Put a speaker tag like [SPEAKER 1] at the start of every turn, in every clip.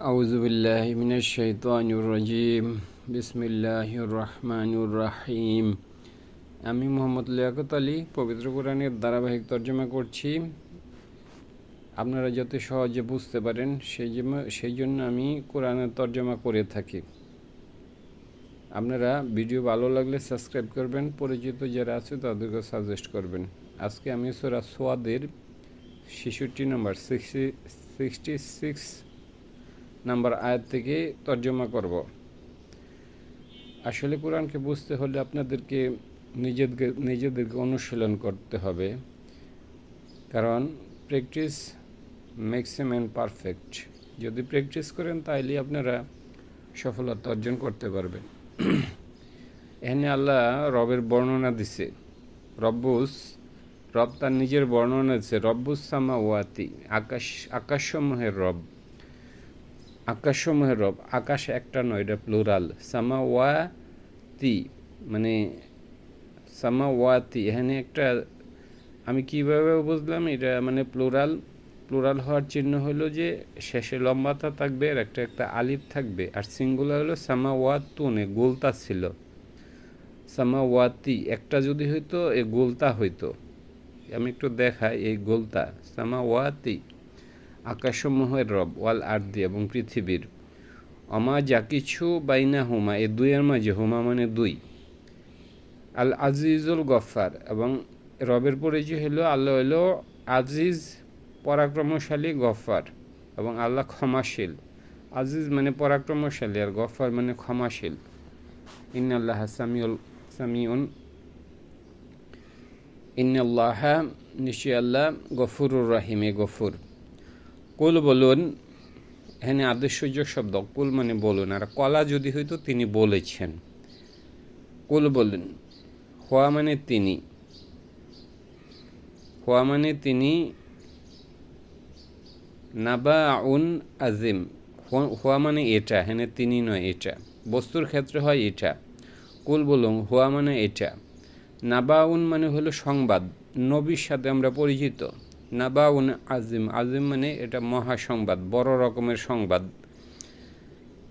[SPEAKER 1] أعوذ بالله من الشيطان الرجيم بسم الله الرحمن الرحيم আমি মোহাম্মদ লিয়াকত আলী পবিত্র কোরআনের ধারাবাহিক তর্জমা করছি আপনারা যাতে সহজে বুঝতে পারেন সেই জন্য সেই জন্য আমি কোরআনের তর্জমা করে থাকি আপনারা ভিডিও ভালো লাগলে সাবস্ক্রাইব করবেন পরিচিত যারা আছে তাদেরকে সাজেস্ট করবেন আজকে আমি সোরা সোয়াদের ছেষট্টি number sixty sixty six number আয়াত থেকে তর্জমা করব। আসলে কোরআনকে বুঝতে হলে আপনাদেরকে নিজেদেরকে নিজেদেরকে অনুশীলন করতে হবে। কারণ practice makes a man perfect যদি প্র্যাকটিস করেন তাইলে আপনারা সফলতা অর্জন করতে পারবেন। এখানে আল্লাহ রবের বর্ণনা দিছে। রব্বুস, রব তার নিজের বর্ণনা দিচ্ছে রব্বুস সামা ওয়াতি আকাশ, আকাশসমূহের রব। আকাশসমূহের রব, আকাশ একটা নয়, এটা প্লুরাল সামা ওয়াতি মানে সামা ওয়াতি এখানে একটা, আমি কীভাবে বুঝলাম এটা মানে প্লুরাল প্লুরাল হওয়ার চিহ্ন হলো যে শেষে লম্বাতা থাকবে, আর একটা একটা আলিফ থাকবে, আর সিঙ্গুলার হলো সামা ওয়াতুনে গোলতা ছিল। সামা ওয়াতি একটা যদি হইতো, এ গোলতা হইতো। আমি একটু দেখাই, এই গোলতা সামা ওয়াতি আকাশসমূহের রব, ওয়াল আর্দি এবং পৃথিবীর। অমা যা কিছু বাইনা হুমা এই দুইয়ের মাঝে, হুমা মানে দুই। আল আজিজুল গফার এবং রবের পরিচয় হলো, আল্লাহ হলো আজিজ, পরাক্রমশালী গফার এবং আল্লাহ ক্ষমাশীল। আজিজ মানে পরাক্রমশালী আর গফার মানে ক্ষমাশীল। ইন আল্লাহ সামিউল, সামিউন। ইন আল্লাহ নিশ্চয় আল্লাহ গফুরুর রাহিমে গফুর। কুল বলুন, এখানে আদর্শযোগ শব্দ, কুল মানে বলুন, আর কলা যদি হইতো তিনি বলেছেন। কুল বলুন, হওয়া মানে তিনি, হওয়া মানে তিনি নাবা উন আজিম, হওয়া মানে এটা হ্যাঁ তিনি নয়, এটা। বস্তুর ক্ষেত্রে হয় এটা। কুল বলুন, হওয়া মানে এটা। নাবাউন মানে হলো সংবাদ, নবীর সাথে আমরা পরিচিত। নাবাউন আজিম। আজিম মানে এটা মহাসংবাদ, বড় রকমের সংবাদ।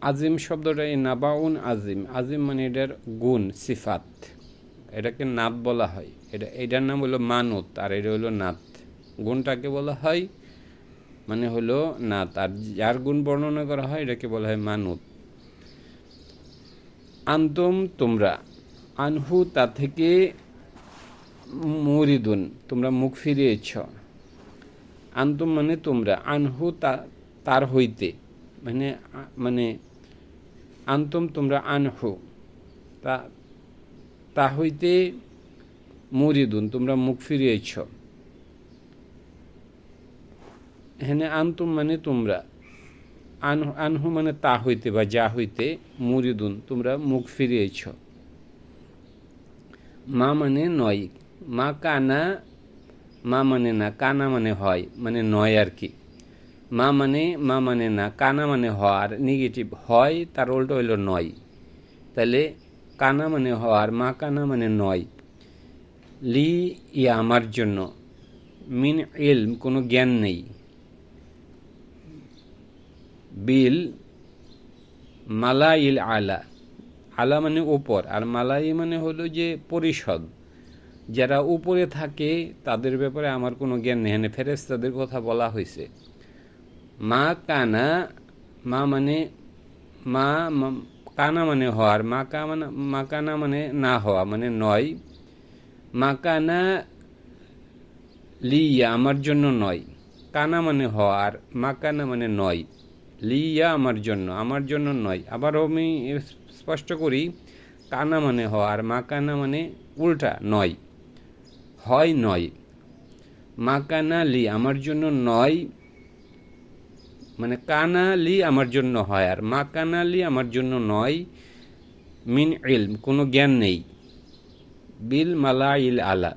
[SPEAKER 1] আজিম শব্দটা এই নাবাউন আজিম। আজিম মানে এটার গুণ, সিফাত। এটাকে নাত বলা হয়। এটা, এটার নাম হলো মানত আর এটা হলো নাত। গুণটাকে বলা হয় মানে হলো নাত। আর যার গুণ বর্ণনা করা হয়, এটাকে বলা হয় মানত। আন্তম তোমরা, আনহু তা থেকে মরিদুন, তোমরা মুখ ফিরিয়েছ। আন্তম মানে তোমরা, আনহু তার হইতে মানে মানে আন্তম তোমরা আনহু, তা তা হইতে মরিদুন, তোমরা মুখ ফিরিয়েছ। এখানে আন্তম মানে তোমরা আনহু আনহু মানে তা হইতে বা যা হইতে মুরিদুন, তোমরা মুখ ফিরিয়েছ। মা মানে নয়, মা কানা মা মানে না, কানা মানে হয় মানে নয় আর কি। মা মানে মা মানে না, কানা মানে হওয়ার নেগেটিভ হয়, তার উল্টো হইল নয়। তাহলে কানা মানে হওয়ার মা কানা মানে নয়। লি ইয়া আমার জন্য। মিন ইলম, কোনো জ্ঞান নেই। বিল মালা ইল আলা। আলা মানে উপর, আর মালাই মানে হলো যে পরিষদ। যারা উপরে থাকে, তাদের ব্যাপারে আমার কোনো জ্ঞান নেই। ফেরেস তাদের কথা বলা হয়েছে। মা কানা, মা মানে মা কানা মানে হওয়ার মা কা মানে মা কানা মানে না হওয়া মানে নয়। মা কানা লিয়া আমার জন্য নয়। কানা মানে হওয়ার মা কানা মানে নয়। লিয়া আমার জন্য আমার জন্য নয়। আবারও আমি স্পষ্ট করি, কানা মানে হওয়ার মা কানা মানে উল্টা নয়। হয় নয়। মা কানা লি আমার জন্য নয় মানে কানা লি আমার জন্য হয়, আর মা কানা লি আমার জন্য নয়, মিন ইলম, কোনো জ্ঞান নেই। বিল মালা ইল আলা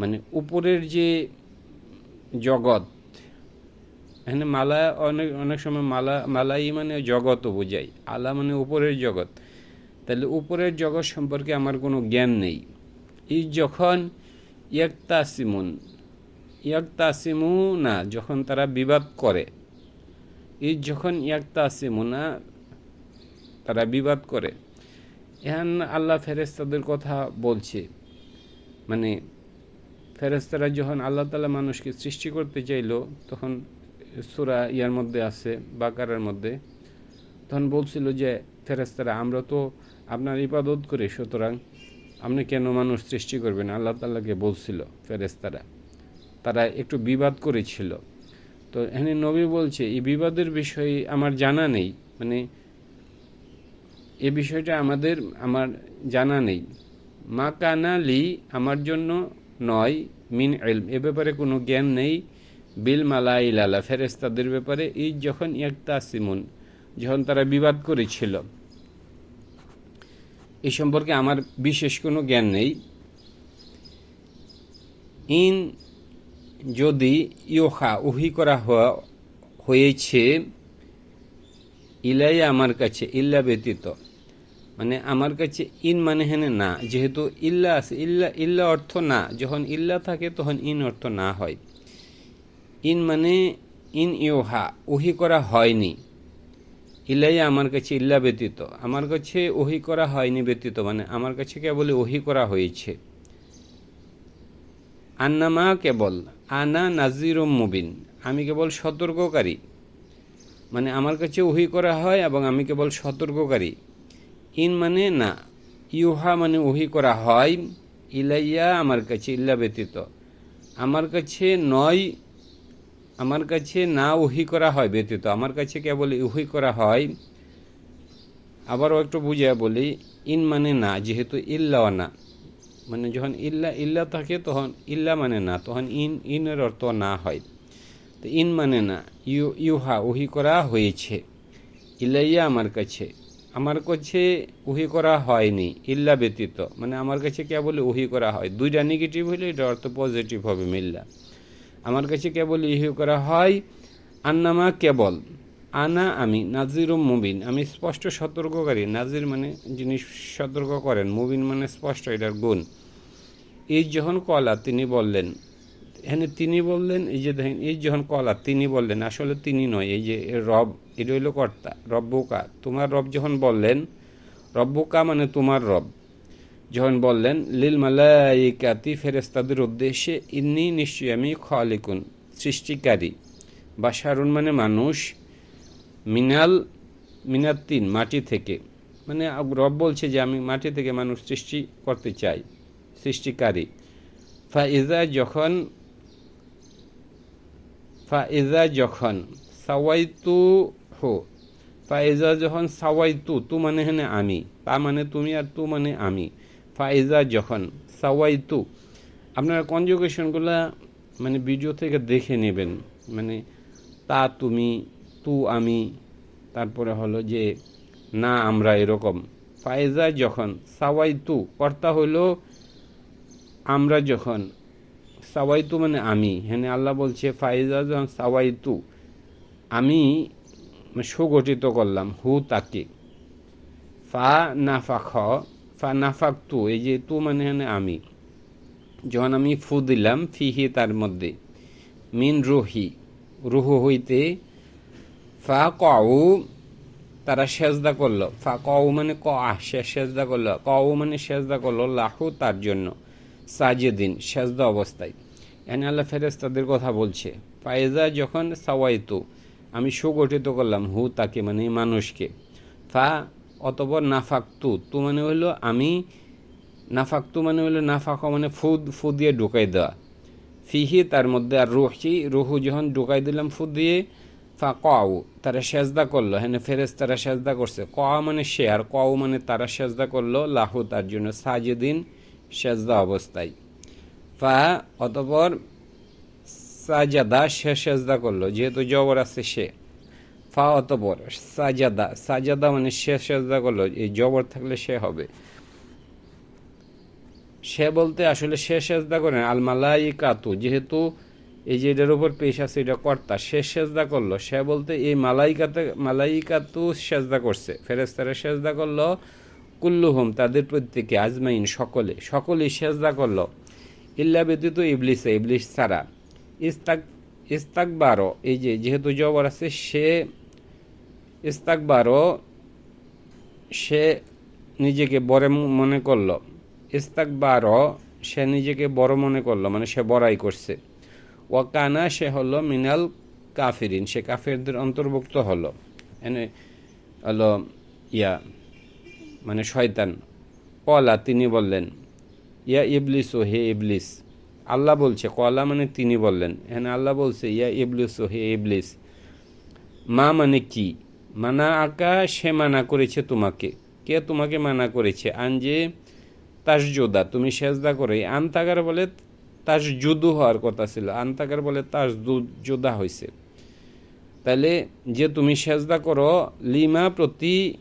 [SPEAKER 1] মানে উপরের যে জগৎ, এখানে মালা অনেক অনেক সময় মালা, মালাই মানে জগৎও বোঝায়, আলা মানে উপরের জগৎ। তাহলে উপরের জগৎ সম্পর্কে আমার কোনো জ্ঞান নেই। এই যখন ইয়াক্তাসিমুন ইয়াক্তাসিমু না যখন তারা বিবাদ করে, এই যখন ইয়াক্তা আছে তারা বিবাদ করে এখন আল্লাহ ফেরেস্তাদের কথা বলছে। মানে ফেরেস্তারা যখন আল্লাহ তালা মানুষকে সৃষ্টি করতে চাইলো, তখন সুরা ইয়ার মধ্যে আছে, বাকারার মধ্যে, তখন বলছিল যে ফেরেস্তারা আমরা তো আপনার ইবাদত করি, সুতরাং আপনি কেন মানুষ সৃষ্টি করবেন আল্লাহ তাল্লাহকে বলছিল ফেরেস্তারা তারা একটু বিবাদ করেছিল। তো এখানে নবী বলছে, এই বিবাদের বিষয়ে আমার জানা নেই। মানে এ বিষয়টা আমাদের, আমার জানা নেই। মা কানালি আমার জন্য নয়, মিন এলম এ ব্যাপারে কোনো জ্ঞান নেই। বিল মালা ইলালা ফেরেস্তাদের ব্যাপারে এই যখন একটা সিমুন যখন তারা বিবাদ করেছিল। এই সম্পর্কে আমার বিশেষ কোনো জ্ঞান নেই। ইন যদি ইয়োহা উহি করা হয়েছে ইলাই আমার কাছে, ইল্লা ব্যতীত। মানে আমার কাছে ইন মানে হেনে না। যেহেতু ইল্লা আছে, ইল্লা ইল্লা অর্থ না। যখন ইল্লা থাকে, তখন ইন অর্থ না হয়। ইন মানে ইন ইউহা, উহি করা হয়নি। ইলাই আমার কাছে ইল্লা ব্যতীত। আমার কাছে ওহি করা হয়নি ব্যতীত মানে আমার কাছে কেবল ওহি করা হয়েছে। আন্নামা কেবল, আনা নাজির মুবিন। আমি কেবল সতর্ককারী। মানে আমার কাছে ওহি করা হয় এবং আমি কেবল সতর্ককারী। ইন মানে না, ইউহা মানে ওহি করা হয়। ইলাইয়া আমার কাছে ইল্লা ব্যতীত। আমার কাছে নয় আমার কাছে না ওহি করা হয় ব্যতীত, আমার কাছে কেবল ওহি করা হয়। আবারও একটু বুঝিয়ে বলি, ইন মানে না, যেহেতু ইল্লা না। মানে যখন ইল্লা ইল্লা থাকে তখন ইল্লা মানে না, তখন ইন, ইনের অর্থ না হয়। তো ইন মানে না, ইউ, ইউহা ওহি করা হয়েছে। ইলাইয়া আমার কাছে আমার কাছে উহি করা হয়নি, ইল্লা ব্যতীত। মানে আমার কাছে কেবল উহি করা হয়। দুইটা নেগেটিভ হলে এটা অর্থ পজিটিভ হবে মিল্লা। আমার কাছে কেবল ইহি করা হয়, আন্নামা কেবল। আনা আমি নাজির মুবিন। আমি স্পষ্ট সতর্ককারী। নাজির মানে যিনি সতর্ক করেন, মুবিন মানে স্পষ্ট, এটার গুণ। এই যখন কলা, তিনি বললেন, এখানে তিনি বললেন, এই যে দেখেন এই যখন কলা, তিনি বললেন, আসলে তিনি নয়, এই যে রব, এটা হইল কর্তা, রব্বকা। তোমার রব যখন বললেন, রব্বকা মানে তোমার রব। যখন বললেন, লিল মালাইকাতি ফেরেস্তাদের উদ্দেশ্যে ইন্নি নিশ্চয়ই আমি খালিকুন, সৃষ্টিকারী। বা সারুন মানে মানুষ, মিনাল, মিনাত্তিন, মাটি থেকে। মানে রব বলছে যে আমি মাটি থেকে মানুষ সৃষ্টি করতে চাই, সৃষ্টিকারী। ফাইজা যখন ফাইজা যখন সাওয়াইতু হো ফাইজা যখন সাওয়াইতু, তু মানে হেনে আমি, তা মানে তুমি আর তু মানে আমি। ফাইজা যখন সাওয়াইতু আপনারা কনজুগেশনগুলো মানে ভিডিও থেকে দেখে নেবেন। মানে তা তুমি, তু আমি, তারপরে হলো যে না আমরা এরকম। ফাইজা যখন সাওয়াইতু কর্তা হলো আমরা যখন সাওয়াইতু মানে আমি। হ্যাঁ আল্লাহ বলছে, ফাইজা যখন সাওয়াইতু আমি সুগঠিত করলাম, হু তাকে। ফা না ফা নাফাক তু এই যে তু মানে হ্যাঁ আমি। যখন আমি ফু দিলাম ফিহি তার মধ্যে। মিন রুহি, রুহ হইতে ফা কউ তারা সেজদা করল। ফা কউ মানে ক সে সেজদা করল। কউ মানে সেজদা করল, লাহু তার জন্য। সাজেদিন, সেজদা অবস্থায়। এনে আল্লাহ ফেরেস তাদের কথা বলছে ফায়েজা যখন সাওয়াইতু, আমি সুগঠিত করলাম হু তাকে মানে মানুষকে। ফা অতপর নাফাকতু। তু মানে হলো আমি, নাফাকতু মানে হলো নাফাক মানে ফুদ ফু দিয়ে ঢুকাই দেওয়া। ফিহি তার মধ্যে আর রুহি রুহু যখন ঢুকাই দিলাম ফু দিয়ে ফা কাউ তারা সেজদা করল। হ্যাঁ ফেরেস তারা সেজদা করছে। ক মানে সে, আর কও মানে তারা সেজদা করল, লাহু তার জন্য সাজেদিন সেজদা অবস্থায়। ফা, অতপর সাজাদা সে সেজদা করল, যেহেতু জবর আছে সে। ফা অতপর সাজাদা সাজাদা মানে সে সেজদা করল, এই জবর থাকলে সে হবে। সে বলতে আসলে সে সেজদা করেন আল মালাই কাতু যেহেতু এই যে এটার উপর পেশ আছে, এটা কর্তা, সে সেজদা করল, সে বলতে এই মালাইকাতে, মালাইকাতু সেজদা করছে ফেরেস্তারা সেজদা করল, কুল্লুহুম, তাদের প্রত্যেকে, আজমাইন, সকলে, সকলেই সেজদা করল। ইল্লা ব্যতীত ইবলিসে, ইবলিস ছাড়া। ইস্তাক, ইস্তাকবারও, এই যে যেহেতু জবর আছে, সে ইস্তাকবারও সে নিজেকে বড় মনে করল। ইস্তাকবারও সে নিজেকে বড় মনে করল মানে সে বড়াই করছে। ওয়াকানা, সে হলো মিনাল কাফিরিন, সে কাফিরদের অন্তর্ভুক্ত হলো। এনে হলো ইয়া মানে শয়তান। কলা, তিনি বললেন, ইয়া ইবলিস ও হে ইবলিস। আল্লাহ বলছে, কলা মানে তিনি বললেন। এখানে আল্লাহ বলছে, ইয়া ইবলিস ও হে ইবলিস। মা মানে কি? মানা আঁকা, সে মানা করেছে তোমাকে। কে তোমাকে মানা করেছে? আন যে তাসজোদা, তুমি সেজদা করে। আনতাগার বলে তাস জুদু হওয়ার কথা ছিল। আনতাগার বলে তাস জোদা হয়েছে তাহলে যে তুমি সেজদা করো, লিমা প্রতি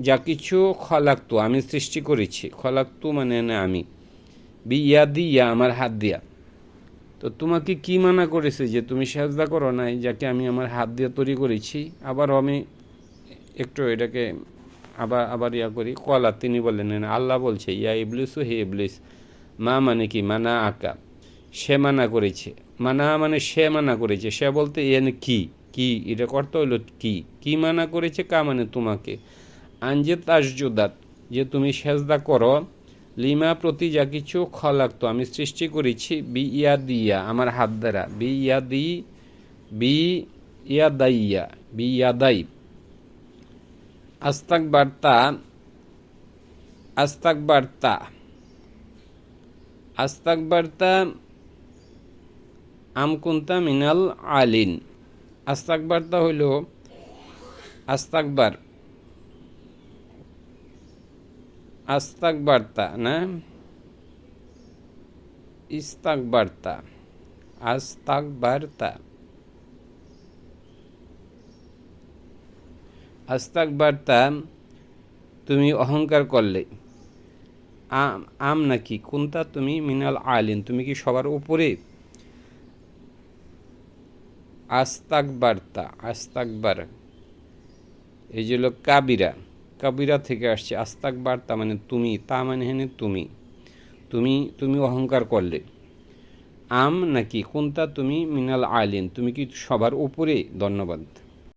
[SPEAKER 1] যা কিছু খলাক্তু, আমি সৃষ্টি করেছি। খলাক্তু মানে না আমি। বি ইয়া দি ইয়া আমার হাত দিয়া। তো তোমাকে কি মানা করেছে যে তুমি সেজদা করো নাই, যাকে আমি আমার হাত দিয়ে তৈরি করেছি? আবার আমি একটু এটাকে আবার আবার ইয়া করি। কলা তিনি বললেন আল্লাহ বলছে, ইয়া ইবলিসু হে ইবলিস, মা মানে কি? মানা আঁকা। সে মানা করেছে। মানা মানে সে মানা করেছে। সে বলতে এন কি? কি? এটা করতে হইল কি? কি মানা করেছে? কা মানে তোমাকে? আঞ্জে তাসজুদাত যে তুমি সেজদা করো, লিমা প্রতি যা কিছু খলাক্ত আমি সৃষ্টি করেছি বি ইয়া দিয়া আমার হাত দ্বারা। বি ইয়া দি বি ইয়া দাইয়া বি ইয়া দাই আস্তাক বার্তা আস্তাক বার্তা আস্তাক বার্তা আমকুন্তা মিনাল আলিন। আস্তাক বার্তা হইল আস্তাকবার। আস্তাক বার্তা না? ইস্তাক বার্তা আস্তাক বার্তা আস্তাক বার্তা, তুমি অহংকার করলে। আম নাকি? কোনটা তুমি মিনাল আলিন? তুমি কি সবার উপরে? আস্তাক বার্তা আস্তাকবার এই যে কাবিরা। কাবিরা থেকে আসছে আস্তাক বার্তা মানে তুমি, তা মানে হেনে তুমি। তুমি তুমি অহংকার করলে। আম নাকি? কোনটা তুমি মিনাল আলিন? তুমি কি সবার উপরে? ধন্যবাদ।